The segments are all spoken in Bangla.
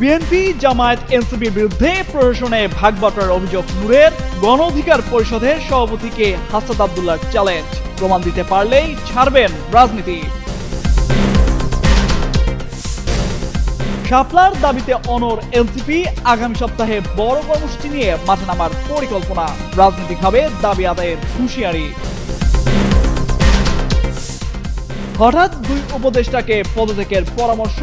বিএনপি, জামায়াত, এনসিপির বিরুদ্ধে প্রশাসনে ভাগ বাটোয়ার অভিযোগ নূরের গণ অধিকার পরিষদের সভাপতিকে হাসাদ আবদুল্লাহ চ্যালেঞ্জ প্রমাণ দিতে পারলেই ছাড়বেন রাজনীতি। শাপলার দাবিতে অনর এনসিপি আগামী সপ্তাহে বড় কর্মসূচি নিয়ে মাঠে নামার পরিকল্পনা। রাজনৈতিকভাবে দাবি আদায়ের হুঁশিয়ারি। হঠাৎ দুই উপদেষ্টাকে পদত্যাগের পরামর্শ,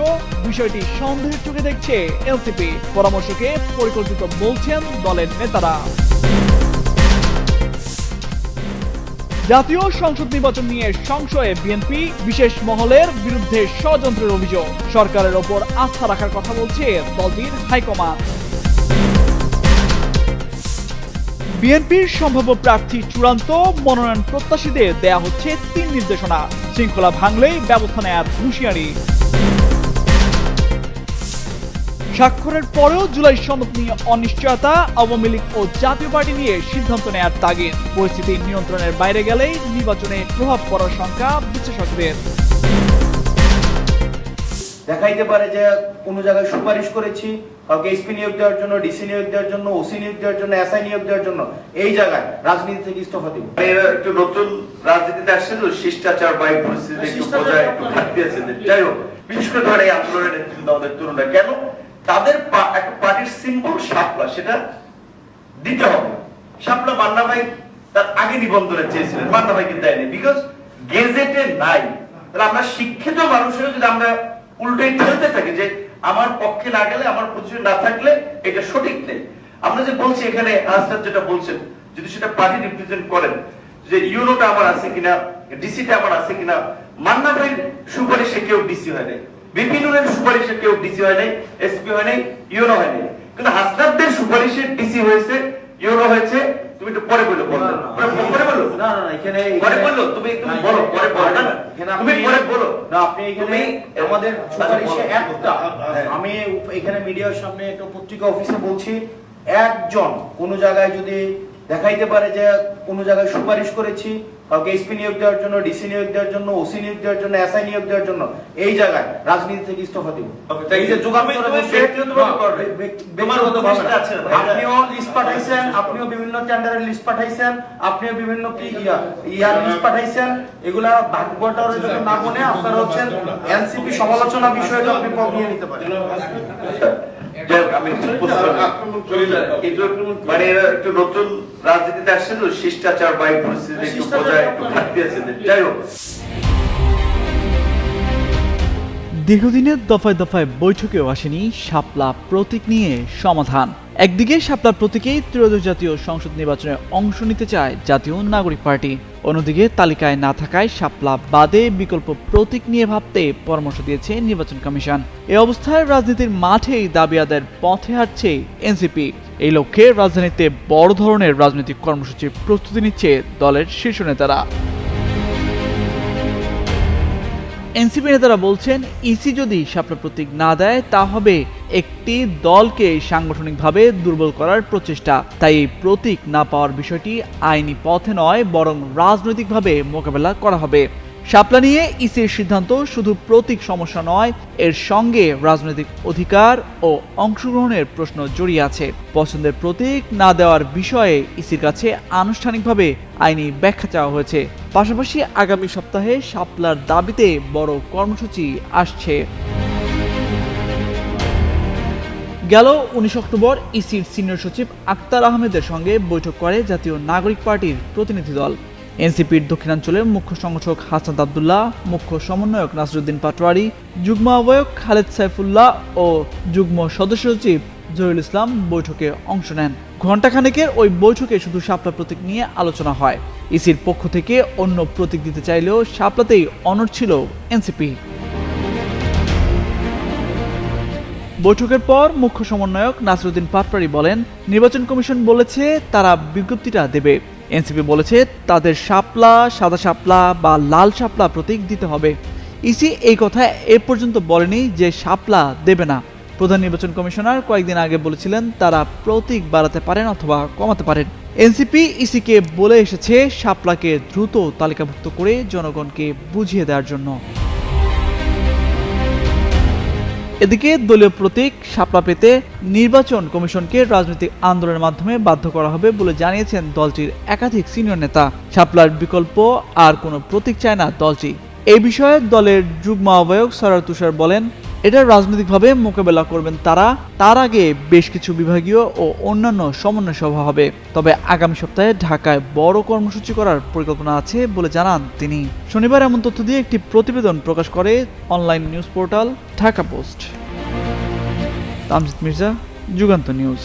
বিষয়টি সন্দেহের চোখে দেখছে এনসিপি পরামর্শকে পরিকল্পিত বলছেন দলের নেতারা। জাতীয় সংসদ নির্বাচন নিয়ে সংশয়ে বিএনপি, বিশেষ মহলের বিরুদ্ধে ষড়যন্ত্রের অভিযোগ। সরকারের ওপর আস্থা রাখার কথা বলছে দলটির হাইকমান্ড। বিএনপির সম্ভাব্য প্রার্থী চূড়ান্ত মনোনয়ন প্রত্যাশীদের দেয়া হচ্ছে তিন নির্দেশনা। শৃঙ্খলা ভাঙলেই ব্যবস্থা নেয়ার হুঁশিয়ারি। স্বাক্ষরের পরেও জুলাই সনদ নিয়ে অনিশ্চয়তা, আওয়ামী লীগ ও জাতীয় পার্টি নিয়ে সিদ্ধান্ত নেয়ার তাগিদ। পরিস্থিতি নিয়ন্ত্রণের বাইরে গেলেই নির্বাচনে প্রভাব পড়ার শঙ্কা বিশ্লেষকদের দেখাইতে পারে যে কোনো জায়গায় সুপারিশ করেছি কাউকে এসপি নিয়োগ দেওয়ার জন্য ডিসি নিয়োগ দেওয়ার জন্য ওসি নিয়োগ দেওয়ার জন্য এসআই নিয়োগ দেওয়ার জন্য এই জায়গায় রাজনীতি থেকে ইস্তফা দিব। এরা একটু নতুন রাজনীতিতে আসছে তো শিষ্টাচার বা এই পরিস্থিতি একটু বোঝায় একটু ঘাটতি আছে। যাই হোক বিশেষ করে ধরে এই আন্দোলনের নেতৃত্ব আমাদের তরুণরা। কেন? তাদের একটা পার্টির সিম্বল শাপলা সেটা দিতে হবে। শাপলা মান্না ভাই তার আগে নিবন্ধনে চেয়েছিলেন মান্না ভাইকে দেয়নি। বিকজ গেজেটে নাই। তাহলে আমরা শিক্ষিত মানুষের যদি আমরা উল্টে ঠেলতে থাকি যে আমার পক্ষে না গেলে, আমার পজিশন না থাকলে এটা সঠিক নেই। আমরা যে বলছি এখানে, আনসার যেটা বলছেন, যদি সেটা পার্টি রিপ্রেজেন্ট করেন, যে ইউনোটা আমার আছে কিনা, ডিসিটা আমার আছে কিনা মান্না ভাইয়ের সুপারিশে কেউ ডিসি হয় নাই। বিপিনুরের সুপারিশে কেউ ডিসি হয় নাই, এসপি হয় নাই, ইউনো হয় নাই। কিন্তু হাসনাবদের সুপারিশে ডিসি হয়েছে, ইউনো হয়েছে তুমি তো পরে বলো বলো। পরে- বলো না না এখানে পরে তুমি তুমি বলো পরে বলো। না। তুমি পরে বলো। না আপনি এখানে আমাদের সুপারিশে একটা। হ্যাঁ। আমি এখানে মিডিয়ার সামনে একটা পত্রিকা অফিসে বলছি একজন কোন জায়গায় যদি দেখাইতে পারে যে কোন জায়গায় সুপারিশ করেছি কাউকে এসপি নিয়োগ দেওয়ার জন্য ডিসি নিয়োগ দেওয়ার জন্য ওসি নিয়োগ দেওয়ার জন্য এসআই নিয়োগ দেওয়ার জন্য এই জায়গায় রাজনীতি থেকে ইস্তফা দিব। এই যে ভাই, আপনিও লিস্ট পাঠাইছেন আপনিও বিভিন্ন টেন্ডারের লিস্ট পাঠাইছেন আপনিও বিভিন্ন কি ইয়া ইয়ার লিস্ট পাঠাইছেন এগুলা ভাগ বটারের জন্য না মনে আপনারা হচ্ছেন এনসিপি সমালোচনা বিষয়টা আপনি নিয়ে নিতে পারেন। আমি মানে এরা একটু নতুন রাজনীতিতে আসছেন তো শিষ্টাচার বা এই পরিস্থিতি একটু বোঝায় একটু ঘাটতি আছে। যাই হোক। দীর্ঘদিনের দফায় দফায় বৈঠকেও আসেনি শাপলা প্রতীক নিয়ে সমাধান। একদিকে শাপলা প্রতীকেই ত্রয়োদশ জাতীয় সংসদ নির্বাচনে অংশ নিতে চায় জাতীয় নাগরিক পার্টি। অন্যদিকে তালিকায় না থাকায় শাপলা বাদে বিকল্প প্রতীক নিয়ে ভাবতে পরামর্শ দিয়েছে নির্বাচন কমিশন। এ অবস্থায় রাজনীতির মাঠেই দাবি আদায়ের পথে হাঁটছে এনসিপি। এই লক্ষ্যে রাজধানীতে বড় ধরনের রাজনৈতিক কর্মসূচির প্রস্তুতি নিচ্ছে দলের শীর্ষ নেতারা। এনসিপি নেতারা বলছেন, ইসি যদি স্বপ্ন প্রতীক না দেয়, তা হবে একটি দলকে সাংগঠনিকভাবে দুর্বল করার প্রচেষ্টা। তাই এই প্রতীক না পাওয়ার বিষয়টি আইনি পথে নয়, বরং রাজনৈতিকভাবে মোকাবেলা করা হবে। শাপলা নিয়ে ইসির সিদ্ধান্ত শুধু প্রতীক সমস্যা নয়, এর সঙ্গে রাজনৈতিক অধিকার ও অংশগ্রহণের প্রশ্ন জড়িয়ে আছে। পছন্দের প্রতীক না দেওয়ার বিষয়ে ইসির কাছে আনুষ্ঠানিকভাবে আইনি ব্যাখ্যা চাওয়া হয়েছে। পাশাপাশি আগামী সপ্তাহে শাপলার দাবিতে বড় কর্মসূচি আসছে। গেল উনিশ অক্টোবর ইসির সিনিয়র সচিব আক্তার আহমেদের সঙ্গে বৈঠক করে জাতীয় নাগরিক পার্টির প্রতিনিধি দল। এনসিপির দক্ষিণাঞ্চলের মুখ্য সংগঠক হাসান আবদুল্লাহ, মুখ্য সমন্বয়ক নাসরুদ্দিন পাটোয়ারি, যুগ্ম আহ্বায়ক খালেদ সাইফুল্লাহ ও যুগ্ম সদস্য সচিব জহিরুল ইসলাম বৈঠকে অংশ নেন। ঘণ্টাখানেকের ওই বৈঠকে শুধু শাপলা প্রতীক নিয়ে আলোচনা হয়। ইসির পক্ষ থেকে অন্য প্রতীক দিতে চাইলেও শাপলাতেই অনড় ছিল এনসিপি। বৈঠকের পর মুখ্য সমন্বয়ক নাসরুদ্দিন পাটপাড়ি বলেন, নির্বাচন কমিশন বলেছে তারা বিজ্ঞপ্তিটা দেবে। এনসিপি বলেছে তাদের শাপলা, সাদা শাপলা বা লাল শাপলা প্রতীক দিতে হবে। ইসি এই কথা এ পর্যন্ত বলেনি যে শাপলা দেবে না। প্রধান নির্বাচন কমিশনার কয়েকদিন আগে বলেছিলেন তারা প্রতীক বাড়াতে পারেন অথবা কমাতে পারেন। এনসিপি ইসিকে বলে এসেছে, শাপলাকে দ্রুত তালিকাভুক্ত করে জনগণকে বুঝিয়ে দেওয়ার জন্য। এদিকে দলীয় প্রতীক সাপলা পেতে নির্বাচন কমিশনকে রাজনৈতিক আন্দোলনের মাধ্যমে বাধ্য করা হবে বলে জানিয়েছেন দলটির একাধিক সিনিয়র নেতা। সাপলার বিকল্প আর কোনো প্রতীক চায় না দলটি। এই বিষয়ে দলের যুগ্ম আহ্বায়ক সরার তুষার বলেন এটা রাজনৈতিকভাবে মোকাবেলা করবেন তারা। তার আগে বেশ কিছু বিভাগীয় ও অন্যান্য সমন্বয় সভা হবে। তবে আগামী সপ্তাহে ঢাকায় বড় কর্মসূচি করার পরিকল্পনা আছে বলে জানান তিনি। শনিবার এমন তথ্য দিয়ে একটি প্রতিবেদন প্রকাশ করে online news portal Dhaka post. Tamjid Mirza, Jugantor news.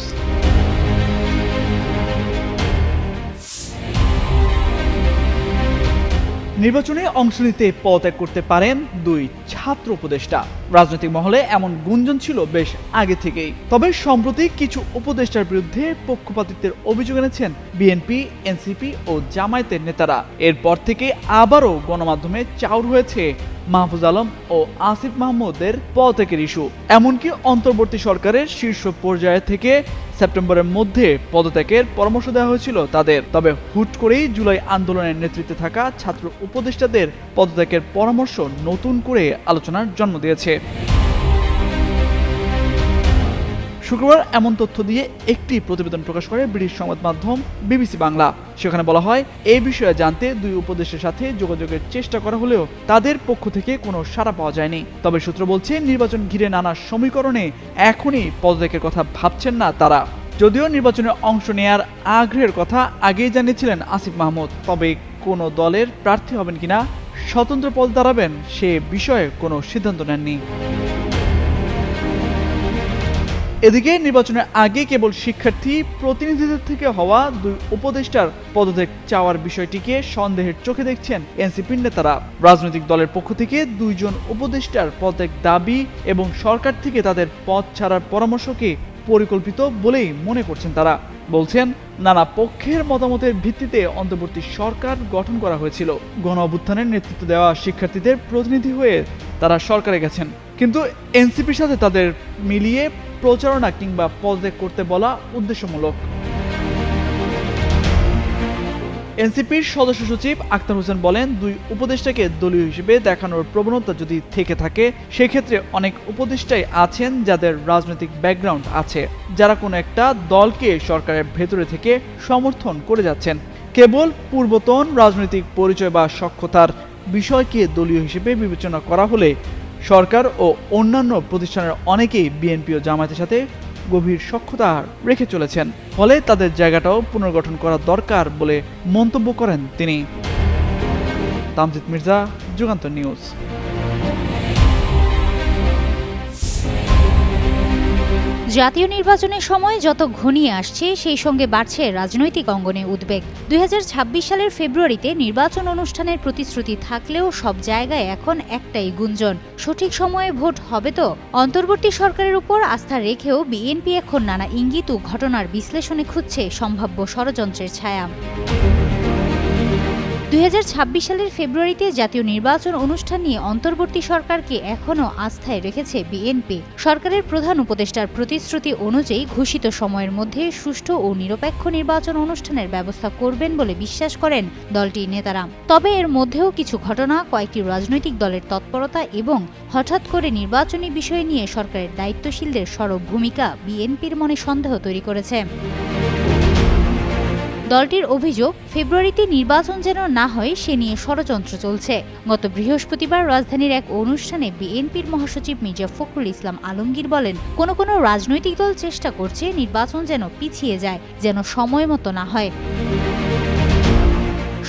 নির্বাচনে অংশ নিতে পদত্যাগ করতে পারেন দুই ছাত্র উপদেষ্টা। রাজনৈতিক মহলে এমন গুঞ্জন ছিল বেশ আগে থেকেই। তবে সম্প্রতি কিছু উপদেষ্টার বিরুদ্ধে পক্ষপাতিত্বের অভিযোগ এনেছেন বিএনপি, এনসিপি ও জামায়াতের নেতারা। এরপর থেকে আবারও গণমাধ্যমে চাউর হয়েছে মাহফুজ আলম ও আসিফ মাহমুদের পদত্যাগের ইস্যু। এমনকি অন্তর্বর্তী সরকারের শীর্ষ পর্যায়ে থেকে সেপ্টেম্বরের মধ্যে পদত্যাগের পরামর্শ দেওয়া হয়েছিল তাদের। তবে হুট করেই জুলাই আন্দোলনের নেতৃত্বে থাকা ছাত্র উপদেষ্টাদের পদত্যাগের পরামর্শ নতুন করে আলোচনার জন্ম দিয়েছে। শুক্রবার এমন তথ্য দিয়ে একটি প্রতিবেদন প্রকাশ করে ব্রিটিশ সংবাদ মাধ্যম বিবিসি বাংলা। সেখানে বলা হয়, এই বিষয়ে জানতে দুই উপদেশের সাথে যোগাযোগের চেষ্টা করা হলেও তাদের পক্ষ থেকে কোনো সাড়া পাওয়া যায়নি। তবে সূত্র বলছে, নির্বাচন ঘিরে নানা সমীকরণে এখনই পদত্যাগের কথা ভাবছেন না তারা। যদিও নির্বাচনে অংশ নেয়ার আগ্রহের কথা আগেই জানিয়েছিলেন আসিফ মাহমুদ, তবে কোনো দলের প্রার্থী হবেন কিনা, স্বতন্ত্র পদ দাঁড়াবেন সে বিষয়ে কোনো সিদ্ধান্ত নেননি। এদিকে নির্বাচনের আগে কেবল শিক্ষার্থী, প্রতিনিধিদের থেকে হওয়া দুই উপদেষ্টার পদত্যাগ চাওয়ার বিষয়টিকে সন্দেহের চোখে দেখছেন এনসিপির নেতারা। রাজনৈতিক দলের পক্ষ থেকে দুইজন উপদেষ্টার পদত্যাগ দাবি এবং সরকার থেকে তাদের পদ ছাড়ার পরামর্শকে পরিকল্পিত বলেই মনে করছেন তারা। বলছেন, নানা পক্ষের মতামতের ভিত্তিতে অন্তর্বর্তী সরকার গঠন করা হয়েছিল। গণ অভ্যুত্থানের নেতৃত্ব দেওয়া শিক্ষার্থীদের প্রতিনিধি হয়ে তারা সরকারে গেছেন। কিন্তু এনসিপির সাথে তাদের মিলিয়ে প্রচারণা কিংবা পদত্যাগ করতে বলা উদ্দেশ্যমূলক। এনসিপির সদস্য সচিব আক্তার হোসেন বলেন, দুই উপদেষ্টাকে দলীয় হিসেবে দেখানোর প্রবণতা যদি থেকে থাকে, সেক্ষেত্রে অনেক উপদেষ্টাই আছেন যাদের রাজনৈতিক ব্যাকগ্রাউন্ড আছে, যারা কোনো একটা দলকে সরকারের ভেতরে থেকে সমর্থন করে যাচ্ছেন। কেবল পূর্বতন রাজনৈতিক পরিচয় বা সক্ষতার বিষয়কে দলীয় হিসেবে বিবেচনা করা হলে সরকার ও অন্যান্য প্রতিষ্ঠানের অনেকেই বিএনপি ও জামায়াতের সাথে গভীর সক্ষতা রেখে চলেছেন। ফলে তাদের জায়গাটাও পুনর্গঠন করা দরকার বলে মন্তব্য করেন তিনি। তামজিদ মির্জা, যুগান্তর নিউজ। জাতীয় নির্বাচনের সময় যত ঘনিয়ে আসছে, সেই সঙ্গে বাড়ছে রাজনৈতিক অঙ্গনে উদ্বেগ। দুই হাজার ছাব্বিশ সালের ফেব্রুয়ারিতে নির্বাচন অনুষ্ঠানের প্রতিশ্রুতি থাকলেও সব জায়গায় এখন একটাই গুঞ্জন। সঠিক সময়ে ভোট হবে তো? অন্তর্বর্তী সরকারের উপর আস্থা রেখেও বিএনপি এখন নানা ইঙ্গিত ও ঘটনার বিশ্লেষণে খুঁজছে সম্ভাব্য ষড়যন্ত্রের ছায়া। দু হাজার ছাব্বিশ সালের ফেব্রুয়ারিতে জাতীয় নির্বাচন অনুষ্ঠান নিয়ে অন্তর্বর্তী সরকারকে এখনও আস্থায় রেখেছে বিএনপি। সরকারের প্রধান উপদেষ্টার প্রতিশ্রুতি অনুযায়ী ঘোষিত সময়ের মধ্যে সুষ্ঠু ও নিরপেক্ষ নির্বাচন অনুষ্ঠানের ব্যবস্থা করবেন বলে বিশ্বাস করেন দলটির নেতারা। তবে এর মধ্যেও কিছু ঘটনা, কয়েকটি রাজনৈতিক দলের তৎপরতা এবং হঠাৎ করে নির্বাচনী বিষয় নিয়ে সরকারের দায়িত্বশীলদের সরব ভূমিকা বিএনপির মনে সন্দেহ তৈরি করেছে। দলটির অভিযোগ, ফেব্রুয়ারিতে নির্বাচন যেন না হয়, সে নিয়ে ষড়যন্ত্র চলছে। গত বৃহস্পতিবার রাজধানীর এক অনুষ্ঠানে বিএনপির মহাসচিব মির্জা ফখরুল ইসলাম আলমগীর বলেন, কোনো কোনো রাজনৈতিক দল চেষ্টা করছে নির্বাচন যেন পিছিয়ে যায়, যেন সময় মতো না হয়।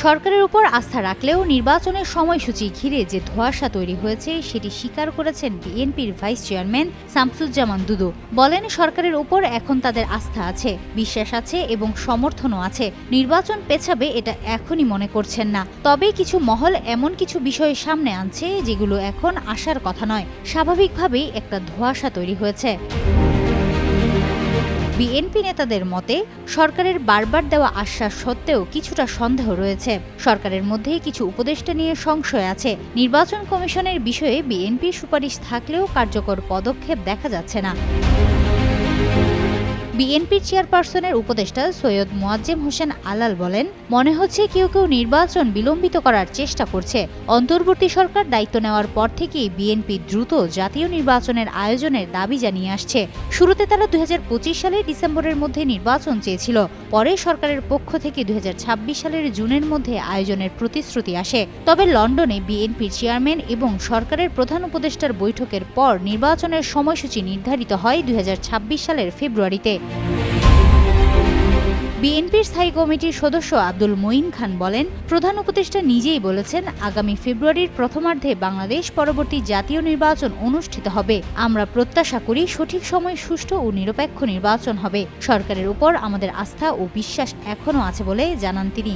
সরকারের উপর আস্থা রাখলেও নির্বাচনের সময়সূচি ঘিরে যে ধোঁয়াশা তৈরি হয়েছে, সেটি স্বীকার করেছেন বিএনপির ভাইস চেয়ারম্যান শামসুজ্জামান দুদু। বলেন, সরকারের উপর এখন তাদের আস্থা আছে, বিশ্বাস আছে এবং সমর্থনও আছে। নির্বাচন পেছাবে এটা এখনই মনে করছেন না। তবে কিছু মহল এমন কিছু বিষয় সামনে আনছে যেগুলো এখন আসার কথা নয়। স্বাভাবিকভাবেই একটা ধোঁয়াশা তৈরি হয়েছে। বিএনপি নেতাদের মতে, সরকারের বারবার দেওয়া আশ্বাস সত্ত্বেও কিছুটা সন্দেহ রয়েছে। সরকারের মধ্যে কিছু উপদেষ্টা নিয়ে সংশয় আছে। নির্বাচন কমিশনের বিষয়ে বিএনপির সুপারিশ থাকলেও কার্যকর পদক্ষেপ দেখা যাচ্ছে না। বিএনপির চেয়ারপারসনের উপদেষ্টা সৈয়দ মোয়াজ্জেম হোসেন আলাল বলেন, মনে হচ্ছে কেউ কেউ নির্বাচন বিলম্বিত করার চেষ্টা করছে। অন্তর্বর্তী সরকার দায়িত্ব নেওয়ার পর থেকেই বিএনপি দ্রুত জাতীয় নির্বাচনের আয়োজনের দাবি জানিয়ে আসছে। শুরুতে তারা দুই সালের ডিসেম্বরের মধ্যে নির্বাচন চেয়েছিল, পরে সরকারের পক্ষ থেকে দুই হাজার ছাব্বিশ সালের জুনের মধ্যে আয়োজনের প্রতিশ্রুতি আসে। তবে লন্ডনে বিএনপির চেয়ারম্যান এবং সরকারের প্রধান উপদেষ্টার বৈঠকের পর নির্বাচনের সময়সূচি নির্ধারিত হয় দুই হাজার ছাব্বিশ সালের ফেব্রুয়ারিতে। বিএনপির স্থায়ী কমিটির সদস্য আব্দুল মঈন খান বলেন, প্রধান উপদেষ্টা নিজেই বলেছেন, আগামী ফেব্রুয়ারির প্রথমার্ধে বাংলাদেশ পরবর্তী জাতীয় নির্বাচন অনুষ্ঠিত হবে। আমরা প্রত্যাশা করি সঠিক সময় সুষ্ঠু ও নিরপেক্ষ নির্বাচন হবে। সরকারের উপর আমাদের আস্থা ও বিশ্বাস এখনও আছে বলে জানান তিনি।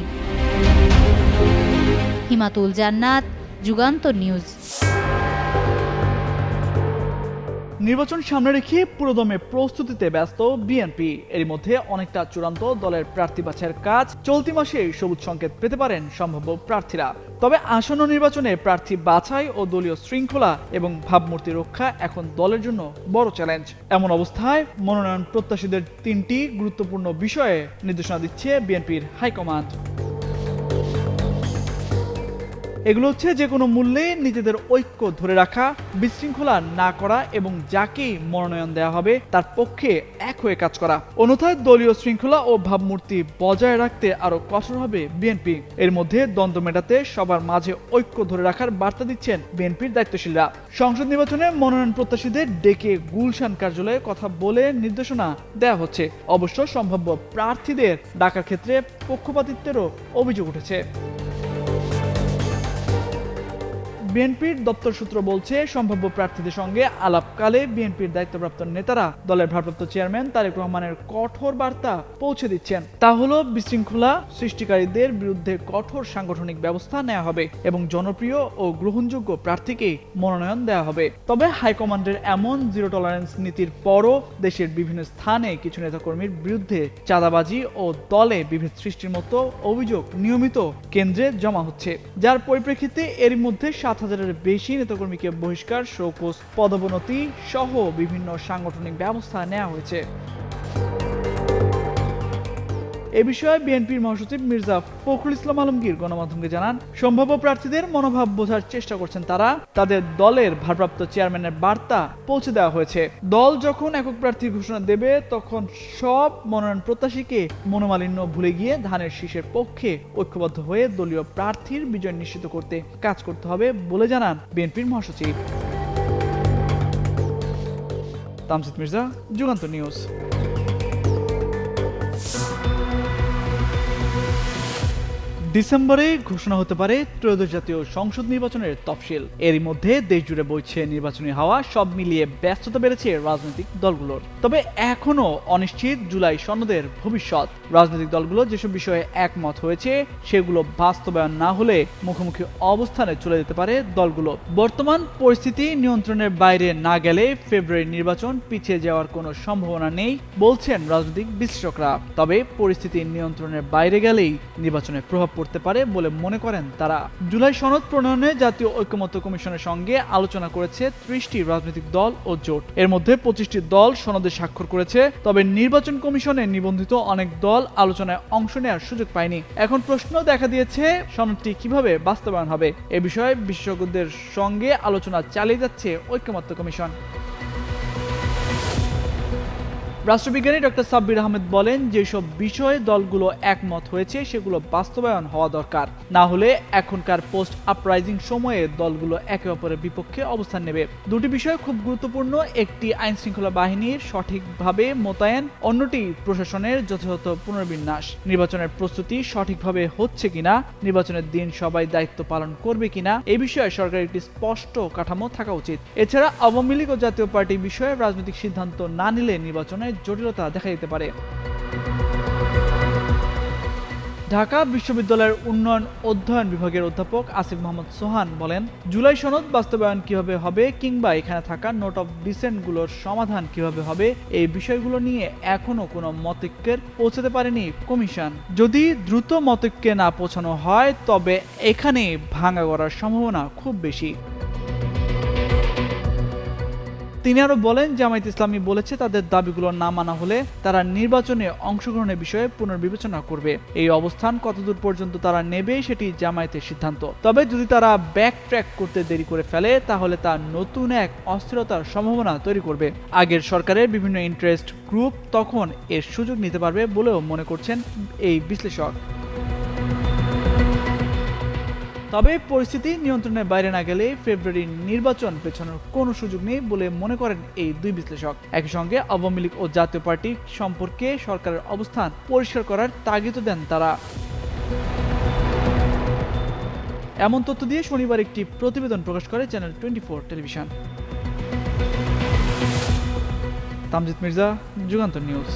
হিমাতুল জান্নাত, যুগান্তর নিউজ। নির্বাচন সামনে রেখে পুরোদমে প্রস্তুতিতে ব্যস্ত বিএনপি। এর মধ্যে অনেকটা চূড়ান্ত দলের প্রার্থী বাছাইয়ের কাজ চলতি মাসে সবুজ সংকেত পেতে পারেন সম্ভাব্য প্রার্থীরা। তবে আসন্ন নির্বাচনে প্রার্থী বাছাই ও দলীয় শৃঙ্খলা এবং ভাবমূর্তি রক্ষা এখন দলের জন্য বড় চ্যালেঞ্জ। এমন অবস্থায় মনোনয়ন প্রত্যাশীদের তিনটি গুরুত্বপূর্ণ বিষয়ে নির্দেশনা দিচ্ছে বিএনপির হাইকমান্ড। এগুলো হচ্ছে যে কোনো মূল্যে নিজেদের ঐক্য ধরে রাখা, বিশৃঙ্খলা না করা এবং যাকেই মনোনয়ন দেওয়া হবে তার পক্ষে এক হয়ে কাজ করা। অন্যথায় দলীয় শৃঙ্খলা ও ভাবমূর্তি বজায় রাখতে আরও কঠোর হবে বিএনপি। এর মধ্যে দ্বন্দ্ব মেটাতে সবার মাঝে ঐক্য ধরে রাখার বার্তা দিচ্ছেন বিএনপির দায়িত্বশীলরা। সংসদ নির্বাচনে মনোনয়ন প্রত্যাশীদের ডেকে গুলশান কার্যালয়ে কথা বলে নির্দেশনা দেওয়া হচ্ছে। অবশ্য সম্ভাব্য প্রার্থীদের ডাকার ক্ষেত্রে পক্ষপাতিত্বেরও অভিযোগ উঠেছে। বিএনপির দপ্তর সূত্র বলছে, সম্ভাব্য প্রার্থীদের সঙ্গে আলাপকালে বিএনপির দায়িত্বপ্রাপ্ত নেতারা দলের ভারপ্রাপ্ত চেয়ারম্যান তারেক রহমানের কঠোর বার্তা পৌঁছে দিচ্ছেন। তা হলো, বিশৃঙ্খলা সৃষ্টিকারীদের বিরুদ্ধে কঠোর সাংগঠনিক ব্যবস্থা নেওয়া হবে এবং জনপ্রিয় ও গ্রহণযোগ্য প্রার্থীকে মনোনয়ন দেওয়া হবে। তবে হাইকমান্ডের এমন জিরো টলারেন্স নীতির পরও দেশের বিভিন্ন স্থানে কিছু নেতাকর্মীর বিরুদ্ধে চাঁদাবাজি ও দলে বিভেদ সৃষ্টির মতো অভিযোগ নিয়মিত কেন্দ্রে জমা হচ্ছে। যার পরিপ্রেক্ষিতে এর মধ্যে সাত হাজারের বেশি নেতাকর্মীকে বহিষ্কার শোকোস পদোন্নতি সহ বিভিন্ন সাংগঠনিক ব্যবস্থা নেওয়া হয়েছে। এ বিষয়ে বিএনপির মহাসচিব মির্জা ফখরুল ইসলাম আলমগীর গণমাধ্যমকে জানান, সম্ভাব্য প্রার্থীদের মনোভাব বোঝার চেষ্টা করছেন তারা। তাদের দলের ভারপ্রাপ্ত চেয়ারম্যানের বার্তা পৌঁছে দেওয়া হয়েছে। দল যখন একক প্রার্থী ঘোষণা দেবে, তখন সব মনোনয়ন প্রত্যাশীকে মনোমালিন্য ভুলে গিয়ে ধানের শীষের পক্ষে ঐক্যবদ্ধ হয়ে দলীয় প্রার্থীর বিজয় নিশ্চিত করতে কাজ করতে হবে বলে জানান বিএনপির মহাসচিব। তামসিদ মির্জা, যুগান্ত নিউজ। ডিসেম্বরে ঘোষণা হতে পারে ত্রয়োদশ জাতীয় সংসদ নির্বাচনের তফসিল। এরই মধ্যে দেশ জুড়ে বইছে নির্বাচনী হাওয়া, সব মিলিয়ে ব্যস্ততা বেড়েছে রাজনৈতিক দলগুলোর। তবে এখনও অনিশ্চিত জুলাই সনদের ভবিষ্যৎ। রাজনৈতিক দলগুলো যেসব বিষয়ে একমত হয়েছে, সেগুলো বাস্তবায়ন না হলে মুখোমুখি অবস্থানে চলে যেতে পারে দলগুলো। বর্তমান পরিস্থিতি নিয়ন্ত্রণের বাইরে না গেলে ফেব্রুয়ারি নির্বাচন পিছিয়ে যাওয়ার কোনো সম্ভাবনা নেই, বলছেন রাজনৈতিক বিশ্লেষকরা। তবে পরিস্থিতি নিয়ন্ত্রণের বাইরে গেলেই নির্বাচনের প্রভাব পড়তে পারে বলে মনে করেন তারা। জুলাই সনদ প্রণয়নে জাতীয় ঐক্যমত্য কমিশনের সঙ্গে আলোচনা করেছে ত্রিশটি রাজনৈতিক দল ও জোট। এর মধ্যে পঁচিশটি দল সনদে স্বাক্ষর করেছে, তবে নির্বাচন কমিশনে নিবন্ধিত অনেক দল আলোচনায় অংশ নেওয়ার সুযোগ পায়নি। এখন প্রশ্ন দেখা দিয়েছে সনদটি কীভাবে বাস্তবায়ন হবে? এ বিষয়ে বিশেষজ্ঞদের সঙ্গে আলোচনা চালিয়ে যাচ্ছে ঐক্যমত্য কমিশন। রাষ্ট্রবিজ্ঞানী ডক্টর সাব্বির আহমেদ বলেন, যেসব বিষয়ে দলগুলো একমত হয়েছে, সেগুলো বাস্তবায়ন হওয়া দরকার। না হলে এখনকার পোস্ট আপরাইজিং সময়ে দলগুলো একে অপরের বিপক্ষে অবস্থান নেবে। দুটি বিষয় খুব গুরুত্বপূর্ণ। একটি আইন শৃঙ্খলা বাহিনীর সঠিকভাবে মোতায়েন, অন্যটি প্রশাসনের যথাযথ পুনর্বিন্যাস। নির্বাচনের প্রস্তুতি সঠিকভাবে হচ্ছে কিনা, নির্বাচনের দিন সবাই দায়িত্ব পালন করবে কিনা এই বিষয়ে সরকারের একটি স্পষ্ট কাঠামো থাকা উচিত। এছাড়া আওয়ামী লীগ ও জাতীয় পার্টি বিষয়ে রাজনৈতিক সিদ্ধান্ত না নিলে নির্বাচনে জটিলতা দেখা দিতে পারে। ঢাকা বিশ্ববিদ্যালয়ের উন্নয়ন অধ্যয়ন বিভাগের অধ্যাপক আসিফ মোহাম্মদ সোহান বলেন, জুলাই সনদ বাস্তবায়ন কীভাবে হবে কিংবা এখানে থাকা নোট অফ ডিসেন্টগুলোর সমাধান কীভাবে হবে, এই বিষয়গুলো নিয়ে এখনও কোনো মতৈক্যের পৌঁছাতে পারেনি কমিশন। যদি দ্রুত মতৈক্যে না পৌঁছানো হয়, তবে এখানে ভাঙা করার সম্ভাবনা খুব বেশি। তিনি আরও বলেন, জামায়াত ইসলামী বলেছে তাদের দাবিগুলো না মানা হলে তারা নির্বাচনে অংশগ্রহণের বিষয়ে পুনর্বিবেচনা করবে। এই অবস্থান কতদূর পর্যন্ত তারা নেবে সেটি জামায়াতের সিদ্ধান্ত। তবে যদি তারা ব্যাক ট্র্যাক করতে দেরি করে ফেলে, তাহলে তা নতুন এক অস্থিরতার সম্ভাবনা তৈরি করবে। আগের সরকারের বিভিন্ন ইন্টারেস্ট গ্রুপ তখন এর সুযোগ নিতে পারবে বলেও মনে করছেন এই বিশ্লেষক। তবে পরিস্থিতি নিয়ন্ত্রণের বাইরে না গেলে ফেব্রুয়ারির নির্বাচন পেছানোর কোনো সুযোগ নেই বলে মনে করেন এই দুই বিশ্লেষক। একই সঙ্গে আওয়ামী লীগ ও জাতীয় পার্টি সম্পর্কে সরকারের অবস্থান পরিষ্কার করার তাগিদ দেন তারা। এমন তথ্য দিয়ে শনিবার একটি প্রতিবেদন প্রকাশ করে channel twenty four television. Tamjid Mirza, Jugantor news.